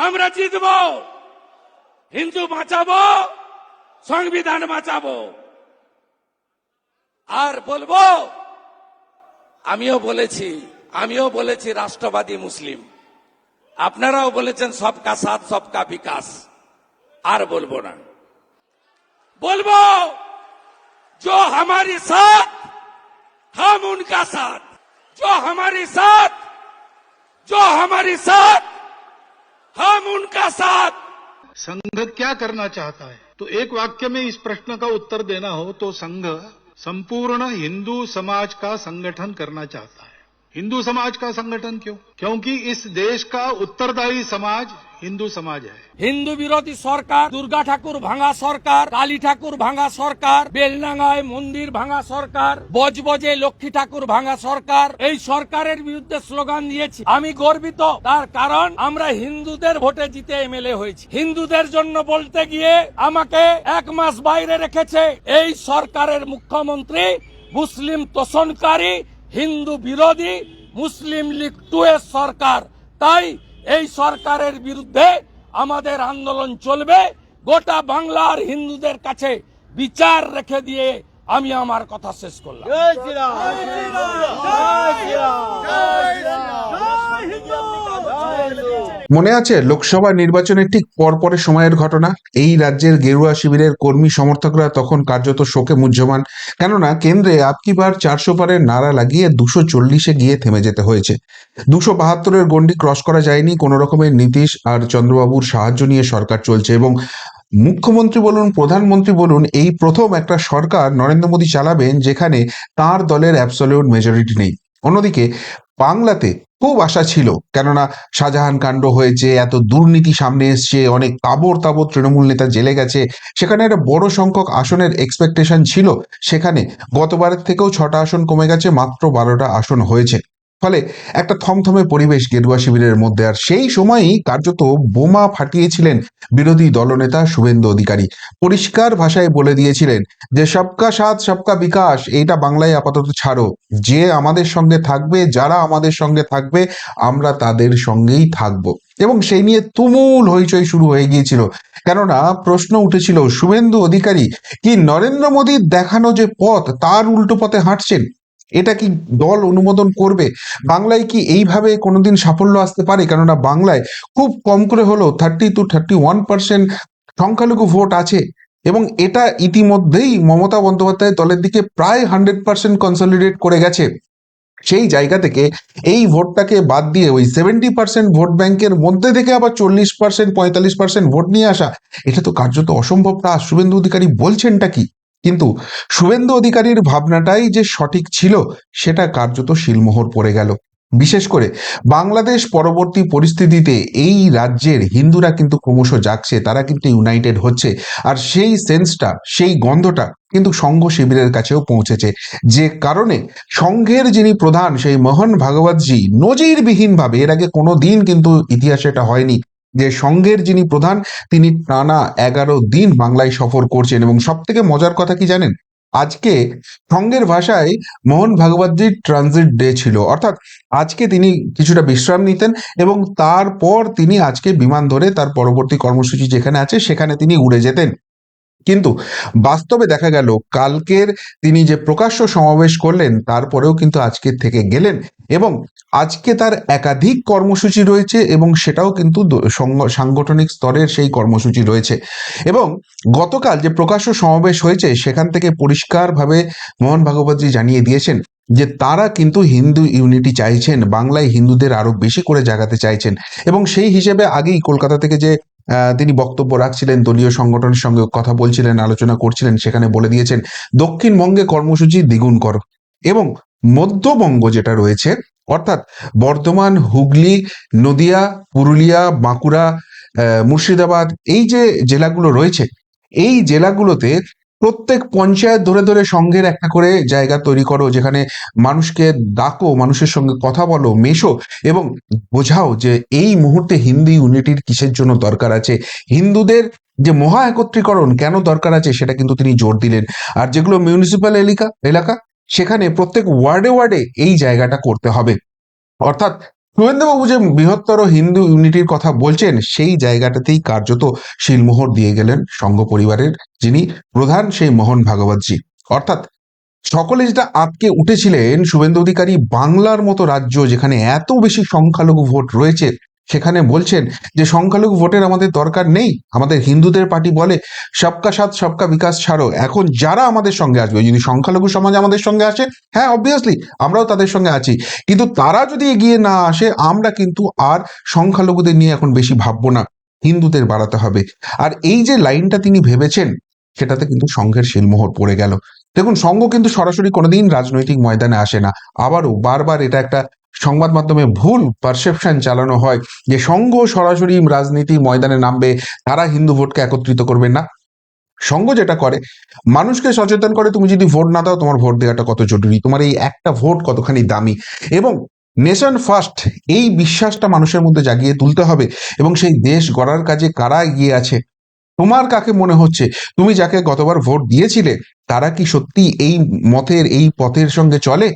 আমরা জিতব হিন্দু বাঁচাবো সংবিধান বাঁচাবো আর বলবো আমিও বলেছি আমিও বলেছি রাষ্ট্রবাদী মুসলিম আপনারাও বলেছেন সবকা সাথ সবকা বিকাশ আর বলবো না বলবো जो हमारे साथ हम उनका साथ जो हमारे साथ जो हमारे साथ हम उनका साथ। संघ क्या करना चाहता है? तो एक वाक्य में इस प्रश्न का उत्तर देना हो तो संघ संपूर्ण हिंदू समाज का संगठन करना चाहता है। हिंदू समाज का संगठन क्यों क्योंकि इस देश का उत्तरदायी समाज हिंदू समाज है হিন্দু বিরোধী সরকার দুর্গা ঠাকুর ভাঙা সরকার কালী ঠাকুর ভাঙা সরকার বেলডাঙ্গায় মন্দির ভাঙা সরকার বজবজে লক্ষ্মী ঠাকুর ভাঙা সরকার এই সরকারের বিরুদ্ধে স্লোগান দিয়েছি আমি গর্বিত তার কারণ আমরা হিন্দুদের ভোটে জিতে এমএলএ হয়েছি হিন্দুদের জন্য বলতে গিয়ে আমাকে এক মাস বাইরে রেখেছে এই সরকারের মুখ্যমন্ত্রী মুসলিম তোষণকারী হিন্দু বিরোধী মুসলিম লীগ টু এর সরকার। তাই এই সরকারের বিরুদ্ধে আমাদের আন্দোলন চলবে। গোটা বাংলার হিন্দুদের কাছে বিচার রেখে দিয়ে আমি আমার কথা শেষ করলাম। মনে আছে লোকসভা নির্বাচনের ঠিক পরপরের সময়ের ঘটনা? এই রাজ্যের গেরুয়া শিবিরের কর্মী সমর্থকরা তখন কার্যত শোকে মুহ্যমান। কেননা, কেন্দ্রে আপকি বার চারশো পারের নারা লাগিয়ে দুশো চল্লিশে গিয়ে থেমে যেতে হয়েছে। দুশো বাহাত্তরের গন্ডি ক্রস করা যায়নি কোনো রকমের নীতিশ আর চন্দ্রবাবুর সাহায্য নিয়ে সরকার চলছে এবং মুখ্যমন্ত্রী বলুন, প্রধানমন্ত্রী বলুন, এই প্রথম একটা সরকার নরেন্দ্র মোদী চালাবেন যেখানে তার দলের অ্যাবসলিউট মেজরিটি নেই। অন্যদিকে বাংলাতে খুব আশা ছিল, কেননা শাহজাহান কাণ্ড হয়েছে, এত দুর্নীতি সামনে এসছে, অনেক তাবর তাবর তৃণমূল নেতা জেলে গেছে, সেখানে একটা বড় সংখ্যক আসনের এক্সপেকটেশন ছিল, সেখানে গতবারের থেকেও ছটা আসন কমে গেছে, মাত্র বারোটা আসন হয়েছে। ফলে একটা থমথমে পরিবেশ গেরুয়া শিবিরের মধ্যে, আর সেই সময়ই কার্যত বোমা ফাটিয়েছিলেন বিরোধী দলনেতা শুভেন্দু অধিকারী। পরিষ্কার ভাষায় বলে দিয়েছিলেন যে, সবকা সাথ, সবকা বিকাশ, এইটা বাংলায় আপাতত ছাড়ো। যে আমাদের সঙ্গে থাকবে, যারা আমাদের সঙ্গে থাকবে, আমরা তাদের সঙ্গেই থাকব। এবং সেই নিয়ে তুমুল হইচই শুরু হয়ে গিয়েছিল। কেননা প্রশ্ন উঠেছিল, শুভেন্দু অধিকারী, কি নরেন্দ্র মোদীর দেখানো যে পথ, তার উল্টো পথে হাঁটছেন? এটা কি দল অনুমোদন করবে? বাংলায় কি এইভাবে কোনোদিন সাফল্য আসতে পারে? কেননা বাংলায় খুব কম করে হলো thirty two thirty one percent সংখ্যালঘু ভোট আছে এবং এটা ইতিমধ্যেই মমতা বন্দ্যোপাধ্যায়ের দলের দিকে প্রায় হান্ড্রেড পার্সেন্ট কনসলিডেট করে গেছে। সেই জায়গা থেকে এই ভোটটাকে বাদ দিয়ে ওই সেভেন্টি পার্সেন্ট ভোট ব্যাংকের মধ্যে থেকে আবার চল্লিশ পার্সেন্ট পঁয়তাল্লিশ পার্সেন্ট ভোট নিয়ে আসা, এটা তো কার্যত অসম্ভব। তা শুভেন্দু অধিকারী বলছেনটা কি? কিন্তু শুভেন্দু অধিকারীর ভাবনাটাই যে সঠিক ছিল, সেটা কার্যত শিলমোহর পড়ে গেল। বিশেষ করে বাংলাদেশ পরবর্তী পরিস্থিতিতে এই রাজ্যের হিন্দুরা কিন্তু ক্রমশ জাগছে, তারা কিন্তু ইউনাইটেড হচ্ছে, আর সেই সেন্সটা সেই গন্ধটা কিন্তু সংঘ শিবিরের কাছেও পৌঁছেছে। যে কারণে সংঘের যিনি প্রধান, সেই মোহন ভাগবতজি নজিরবিহীনভাবে, এর আগে কোনো দিন কিন্তু ইতিহাসে এটা হয়নি। যে সংঘের যিনি প্রধান, তিনি টানা এগারো দিন বাংলায় সফর করছেন এবং সব থেকে মজার কথা কি জানেন? আজকে সঙ্গের ভাষায় মোহন ভাগবতজির ট্রানজিট ডে ছিল। অর্থাৎ আজকে তিনি কিছুটা বিশ্রাম নিতেন এবং তারপর তিনি আজকে বিমান ধরে তার পরবর্তী কর্মসূচি যেখানে আছে সেখানে তিনি উড়ে যেতেন। কিন্তু বাস্তবে দেখা গেল কালকের তিনি যে প্রকাশ্য সমাবেশ করলেন, তারপরেও কিন্তু আজকের থেকে গেলেন এবং আজকে তার একাধিক কর্মসূচি রয়েছে এবং সেটাও কিন্তু সাংগঠনিক স্তরের সেই কর্মসূচি রয়েছে এবং গতকাল যে প্রকাশ্য সমাবেশ হয়েছে, সেখান থেকে পরিষ্কারভাবে মোহন ভাগবতজি জানিয়ে দিয়েছেন যে তারা কিন্তু হিন্দু ইউনিটি চাইছেন, বাংলায় হিন্দুদের আরও বেশি করে জাগাতে চাইছেন এবং সেই হিসেবে আগেই কলকাতা থেকে যে তিনি বক্তব্য রাখছিলেন, দলীয় সংগঠনের সঙ্গে কথা বলছিলেন, আলোচনা করছিলেন, সেখানে বলে দিয়েছেন, দক্ষিণবঙ্গে কর্মসূচি দ্বিগুণ কর এবং মধ্যবঙ্গ যেটা রয়েছে, অর্থাৎ বর্তমান হুগলি, নদিয়া, পুরুলিয়া, বাঁকুড়া মুর্শিদাবাদ, এই যে জেলাগুলো রয়েছে, এই জেলাগুলোতে প্রত্যেক পঞ্চায়েত ধরে ধরে সংঘের একটা করে জায়গা তৈরি করো, যেখানে মানুষকে ডাকো, মানুষের সঙ্গে কথা বলো, মেশো এবং বোঝাও যে এই মুহূর্তে হিন্দি ইউনিটির কিসের জন্য দরকার আছে। হিন্দুদের যে মহা একত্রীকরণ কেন দরকার আছে সেটা কিন্তু তিনি জোর দিলেন। আর যেগুলো মিউনিসিপ্যাল এলাকা এলাকা, সেখানে প্রত্যেক ওয়ার্ডে ওয়ার্ডে এই জায়গাটা করতে হবে। অর্থাৎ শুভেন্দুবাবু যে বৃহত্তর হিন্দু ইউনিটির কথা বলছেন, সেই জায়গাটাতেই কার্যত শিলমোহর দিয়ে গেলেন সংঘ পরিবারের যিনি প্রধান সেই মোহন ভাগবতজি। অর্থাৎ সকলে যেটা আটকে উঠেছিলেন, শুভেন্দু অধিকারী বাংলার মতো রাজ্য যেখানে এত বেশি সংখ্যালঘু ভোট রয়েছে সেখানে বলছেন যে সংখ্যালঘু ভোটের আমাদের দরকার নেই। আমাদের হিন্দুদের পার্টি বলে, সবকা সাথ, সবকা বিকাশ ছাড়ো। এখন যারা আমাদের সঙ্গে আসবে, যদি সংখ্যালঘু সমাজ আমাদের সঙ্গে আসে হ্যাঁ অবভিয়াসলি আমরাও তাদের সঙ্গে আছি। কিন্তু তারা যদি এগিয়ে না আসে, আমরা কিন্তু আর সংখ্যালঘুদের নিয়ে এখন বেশি ভাববো না। হিন্দুদের বাড়াতে হবে। আর এই যে লাইনটা তিনি ভেবেছেন, সেটাতে কিন্তু সংঘের শিলমোহর পড়ে গেল। দেখুন, সংঘ কিন্তু সরাসরি কোনোদিন রাজনৈতিক ময়দানে আসে না। আবারও বারবার এটা একটা সংবাদ মাধ্যমে ভুল পারসেপশন চালানো হয়, যে সংঘ সরাসরি রাজনীতি ময়দানে নামবে, তারা হিন্দু ভোটকে একত্রিত করবে না। সংঘ যেটা করে, মানুষকে সচেতন করে তুমি যদি ভোট না দাও, তোমার ভোট দেওয়াটা কত জরুরি? তোমার এই একটা ভোট কতখানি দামি? এবং নেশন ফার্স্ট এই বিশ্বাসটা মানুষের মধ্যে জাগিয়ে তুলতে হবে। এবং সেই দেশ গড়ার কাজে কারা এগিয়ে আছে? তোমার কাকে মনে হচ্ছে? তুমি যাকে গতবার ভোট দিয়েছিলে তারা কি সত্যি এই মতের, এই পথের সঙ্গে চলে?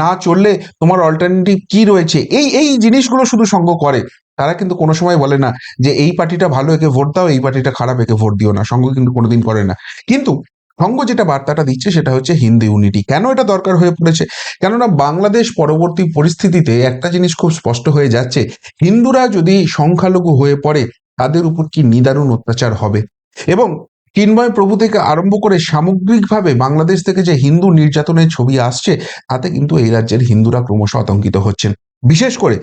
না চললে তোমার অল্টারনেটিভ কি রয়েছে? এই এই জিনিসগুলো শুধু সঙ্গ করে। তারা কিন্তু কোনো সময় বলে না যে এই পার্টিটা ভালো, একে ভোট দাও, এই পার্টিটা খারাপ, একে ভোট দিও না। সঙ্গ কিন্তু কোনোদিন করে না। কিন্তু সঙ্গ যেটা বার্তাটা দিচ্ছে সেটা হচ্ছে হিন্দি ইউনিটি কেন এটা দরকার হয়ে পড়েছে? কেননা বাংলাদেশ পরবর্তী পরিস্থিতিতে একটা জিনিস খুব স্পষ্ট হয়ে যাচ্ছে। হিন্দুরা যদি সংখ্যালঘু হয়ে পড়ে, তাদের উপর কি নিদারুণ অত্যাচার হবে? এবং চিন্ময় প্রভু থেকে আরম্ভ করে সামগ্রিকভাবে বাংলাদেশ থেকে যে হিন্দু নির্যাতনের ছবি আসছে, তাতে কিন্তু এই রাজ্যের হিন্দুরা ক্রমশ আতঙ্কিত হচ্ছেন। বিশেষ করে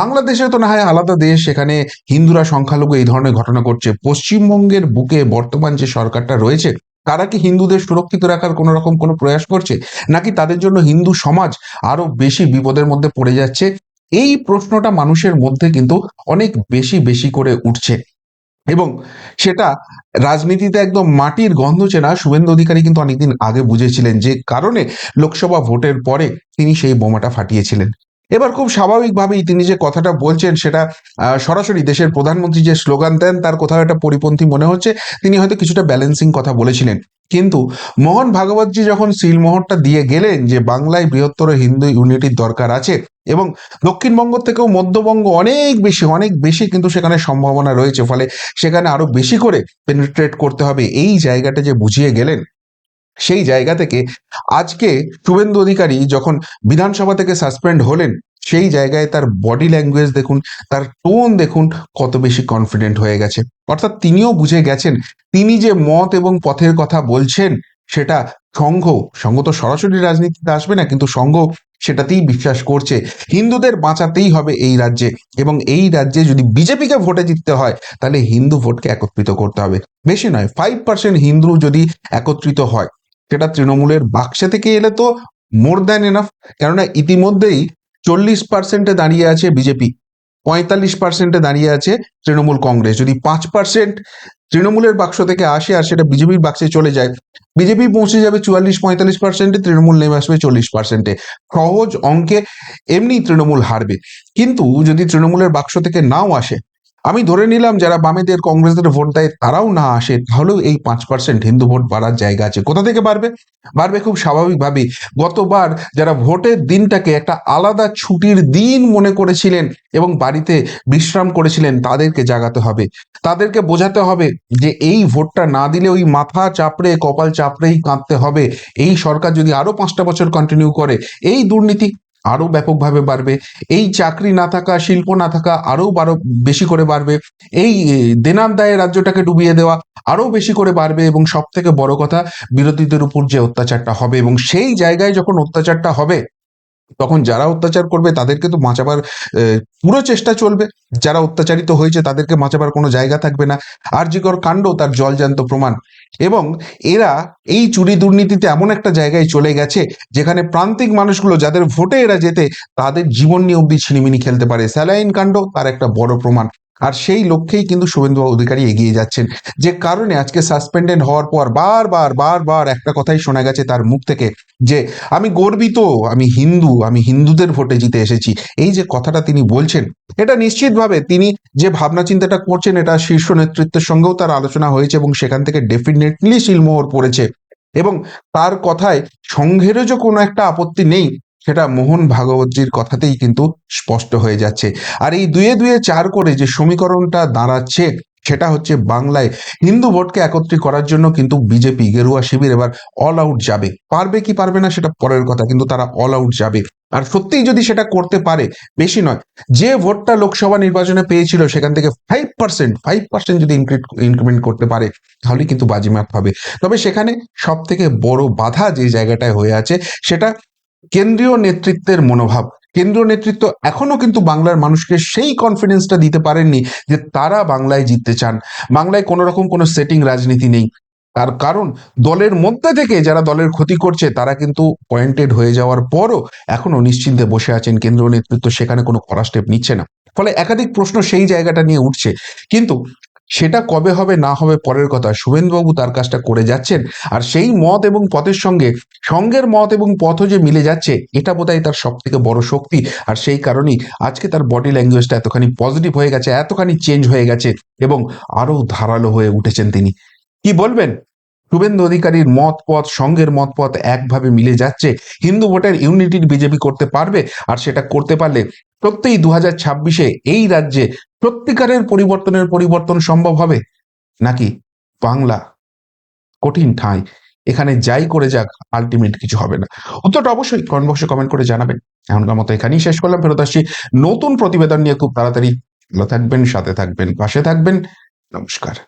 বাংলাদেশে তো না হয় আলাদা দেশ, সেখানে হিন্দুরা সংখ্যালঘু এই ধরনের ঘটনা করছে পশ্চিমবঙ্গের বুকে বর্তমান যে সরকারটা রয়েছে, তারা কি হিন্দুদের সুরক্ষিত রাখার কোনো রকম কোনো প্রয়াস করছে? নাকি তাদের জন্য হিন্দু সমাজ আরও বেশি বিপদের মধ্যে পড়ে যাচ্ছে? এই প্রশ্নটা মানুষের মধ্যে কিন্তু অনেক বেশি বেশি করে উঠছে। এবং সেটা রাজনীতিতে একদম মাটির গন্ধ চেনা শুভেন্দু অধিকারী কিন্তু অনেকদিন আগে বুঝেছিলেন যে কারণে লোকসভা ভোটের পরে তিনি সেই বোমাটা ফাটিয়েছিলেন। এবার খুব স্বাভাবিকভাবেই তিনি যে কথাটা বলছেন সেটা সরাসরি দেশের প্রধানমন্ত্রী যে স্লোগান দেন তার কোথাও একটা পরিপন্থী মনে হচ্ছে, তিনি হয়তো কিছুটা ব্যালেন্সিং কথা বলেছিলেন। কিন্তু মোহন ভাগবতজি যখন সিলমোহরটা দিয়ে গেলেন যে বাংলায় বৃহত্তর হিন্দু ইউনিটির দরকার আছে এবং দক্ষিণবঙ্গ থেকেও মধ্যবঙ্গ অনেক বেশি অনেক বেশি কিন্তু সেখানে সম্ভাবনা রয়েছে, ফলে সেখানে আরও বেশি করে পেনিট্রেট করতে হবে, এই জায়গাটা যে বুঝিয়ে গেলেন সেই জায়গা থেকে আজকে শুভেন্দু অধিকারী যখন বিধানসভা থেকে সাসপেন্ড হলেন, সেই জায়গায় তার বডি ল্যাঙ্গুয়েজ দেখুন, তার টোন দেখুন কত বেশি কনফিডেন্ট হয়ে গেছে। অর্থাৎ তিনিও বুঝে গেছেন, তিনি যে মত এবং পথের কথা বলছেন, সেটা সংঘ সংঘ তো সরাসরি রাজনীতিতে আসবে না, কিন্তু সংঘ সেটাতেই বিশ্বাস করছে। হিন্দুদের বাঁচাতেই হবে এই রাজ্যে এবং এই রাজ্যে যদি বিজেপিকে ভোটে জিততে হয়, তাহলে হিন্দু ভোটকে একত্রিত করতে হবে। বেশি নয় ফাইভ পার্সেন্ট হিন্দু যদি একত্রিত হয়। সেটা তৃণমূলের বাক্সে থেকে এলে তো মোর দ্যান এনাফ কেননা ইতিমধ্যেই চল্লিশ পার্সেন্টে দাঁড়িয়ে আছে বিজেপি, পঁয়তাল্লিশ পার্সেন্টে দাঁড়িয়ে আছে তৃণমূল কংগ্রেস। যদি পাঁচ পার্সেন্ট তৃণমূলের বাক্স থেকে আসে আর সেটা বিজেপির বাক্সে চলে যায়, বিজেপি পৌঁছে যাবে চুয়াল্লিশ পঁয়তাল্লিশ পার্সেন্টে তৃণমূল নেমে আসবে চল্লিশ পার্সেন্টে সহজ অঙ্কে এমনি তৃণমূল হারবে। কিন্তু যদি তৃণমূলের বাক্স থেকে নাও আসে আমি ধরে নিলাম যারা বামেদের কংগ্রেসদের ভোট দেয়, তারাও না আসে, তাহলেও এই পাঁচ পার্সেন্ট হিন্দু ভোট বাড়ার জায়গা আছে। কোথা থেকে বাড়বে? বাড়বে খুব স্বাভাবিকভাবেই। গতবার যারা ভোটের দিনটাকে একটা আলাদা ছুটির দিন মনে করেছিলেন এবং বাড়িতে বিশ্রাম করেছিলেন, তাদেরকে জাগাতে হবে। তাদেরকে বোঝাতে হবে যে এই ভোটটা না দিলে ওই মাথা চাপড়ে, কপাল চাপড়েই কাঁদতে হবে। এই সরকার যদি আরও পাঁচটা বছর কন্টিনিউ করে, এই দুর্নীতি আরও ব্যাপকভাবে বাড়বে। এই চাকরি না থাকা, শিল্প না থাকা আরও বারো, বেশি করে বাড়বে। এই দেনার দায়ে রাজ্যটাকে ডুবিয়ে দেওয়া আরও বেশি করে বাড়বে এবং সব থেকে বড় কথা বিরোধীদের উপর যে অত্যাচারটা হবে এবং সেই জায়গায় যখন অত্যাচারটা হবে তখন যারা অত্যাচার করবে তাদেরকে তো বাঁচাবার পুরো চেষ্টা চলবে। যারা অত্যাচারিত হয়েছে তাদেরকে বাঁচাবার কোনো জায়গা থাকবে না। আরজিকর কাণ্ড তার জলজান্ত প্রমাণ। এবং এরা এই চুরি দুর্নীতিতে এমন একটা জায়গায় চলে গেছে, যেখানে প্রান্তিক মানুষগুলো যাদের ভোটে এরা যেতে তাদের জীবন নিয়ে অব্দি ছিনিমিনি খেলতে পারে। স্যালাইন কাণ্ড তার একটা বড় প্রমাণ। আর সেই লক্ষ্যেই কিন্তু শুভেন্দু অধিকারী এগিয়ে যাচ্ছেন। যে কারণে আজকে সাসপেন্ডেড হওয়ার পর বারবার বারবার একটা কথাই শোনা গেছে তার মুখ থেকে যে, আমি গর্বিত, আমি হিন্দু, আমি হিন্দুদের ভোটে জিতে এসেছি। এই যে কথাটা তিনি বলছেন, এটা নিশ্চিতভাবে তিনি যে ভাবনা চিন্তাটা করছেন, এটা শীর্ষ নেতৃত্বের সঙ্গেও তার আলোচনা হয়েছে এবং সেখান থেকে ডেফিনেটলি শিলমোহর পড়েছে। এবং তার কথায় সংঘেরও যে কোনো একটা আপত্তি নেই সেটা মোহন ভাগবতজির কথাতেই কিন্তু স্পষ্ট হয়ে যাচ্ছে। আর এই দুয়ে দুয়ে চার করে যে সমীকরণটা দাঁড়াচ্ছে, সেটা হচ্ছে বাংলায় হিন্দু ভোটকে একত্রিত করার জন্য কিন্তু বিজেপি গেরুয়া শিবির এবার অল আউট যাবে। পারবে কি পারবে না সেটা পরের কথা, কিন্তু তারা অল আউট যাবে। আর সত্যিই যদি সেটা করতে পারে, বেশি নয়, যে ভোটটা লোকসভা নির্বাচনে পেয়েছিল সেখান থেকে ফাইভ পার্সেন্ট ফাইভ পার্সেন্ট যদি ইনক্রিমেন্ট করতে পারে, তাহলে কিন্তু বাজিমাত হবে। তবে সেখানে সব থেকে বড় বাধা যে জায়গাটায় হয়ে আছে, সেটা কেন্দ্রীয় নেতৃত্বের মনোভাব। কেন্দ্রীয় নেতৃত্ব এখনও কিন্তু বাংলার মানুষকে সেই কনফিডেন্সটা দিতে পারেননি যে তারা বাংলায় জিততে চান। বাংলায় কোনো রকম কোনো সেটিং রাজনীতি নেই। তার কারণ, দলের মধ্যে থেকে যারা দলের ক্ষতি করছে, তারা কিন্তু পয়েন্টেড হয়ে যাওয়ার পরও এখনও নিশ্চিন্তে বসে আছেন কেন্দ্রীয় নেতৃত্ব, সেখানে কোনো কড়া স্টেপ নিচ্ছে না। ফলে একাধিক প্রশ্ন সেই জায়গাটা নিয়ে উঠছে। কিন্তু সেটা কবে হবে, না হবে পরের কথা। শুভেন্দুবাবু তার কাজটা করে যাচ্ছেন আর সেই মত এবং পথের সঙ্গে সঙ্গের মত এবং পথও যে মিলে যাচ্ছে, এটা বোধহয় তার সব থেকে বড় শক্তি। আর সেই কারণেই আজকে তার বডি ল্যাঙ্গুয়েজটা এতখানি পজিটিভ হয়ে গেছে, এতখানি চেঞ্জ হয়ে গেছে এবং আরও ধারালো হয়ে উঠেছেন তিনি। কি বলবেন? শুভেন্দু অধিকারীর মত পথ সঙ্গের মত পথ একভাবে মিলে যাচ্ছে। হিন্দু ভোটের ইউনিটির বিজেপি করতে পারবে আর সেটা করতে পারলে সত্যিই দু হাজার ছাব্বিশে এই রাজ্যে সত্যিকারের পরিবর্তনের পরিবর্তন সম্ভব হবে? নাকি বাংলা কঠিন ঠাঁই। এখানে যাই করে যাক আলটিমেট কিছু হবে না। উত্তরটা অবশ্যই কমেন্ট বক্সে কমেন্ট করে জানাবেন। এখনকার মতো এখানেই শেষ করলাম, ফেরত আসছি নতুন প্রতিবেদন নিয়ে। খুব তাড়াতাড়ি ভালো থাকবেন, সাথে থাকবেন, পাশে থাকবেন। নমস্কার।